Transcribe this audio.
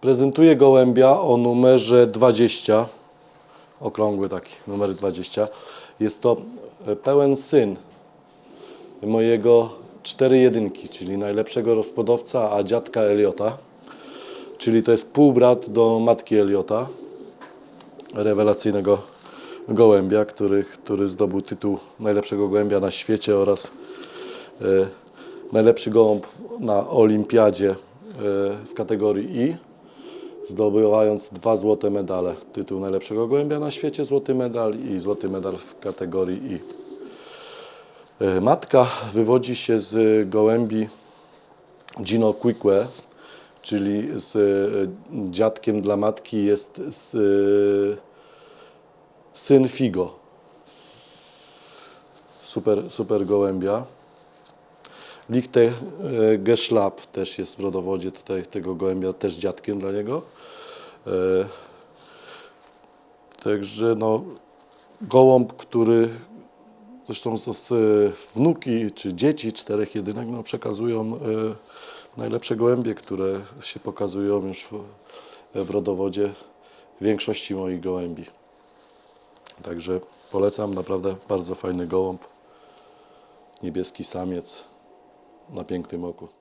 Prezentuję gołębia o numerze 20, okrągły taki, numer 20. Jest to e, pełen syn mojego cztery jedynki, czyli najlepszego rozpodowca, a dziadka Eliota. Czyli to jest półbrat do matki Eliota, rewelacyjnego gołębia, który, który zdobył tytuł najlepszego gołębia na świecie oraz e, najlepszy gołąb na olimpiadzie e, w kategorii I, zdobywając dwa złote medale. Tytuł najlepszego gołębia na świecie, złoty medal i złoty medal w kategorii I. E, Matka wywodzi się z gołębi Gino Quique, czyli z e, dziadkiem dla matki jest z, e, syn Figo. Super, super gołębia. Lichte e, Geschlap też jest w rodowodzie tutaj tego gołębia, też dziadkiem dla niego. E, Także no, gołąb, który zresztą z, wnuki czy dzieci czterech jedynek no, przekazują e, najlepsze gołębie, które się pokazują już w rodowodzie większości moich gołębi. Także polecam, naprawdę bardzo fajny gołąb, niebieski samiec na pięknym oku.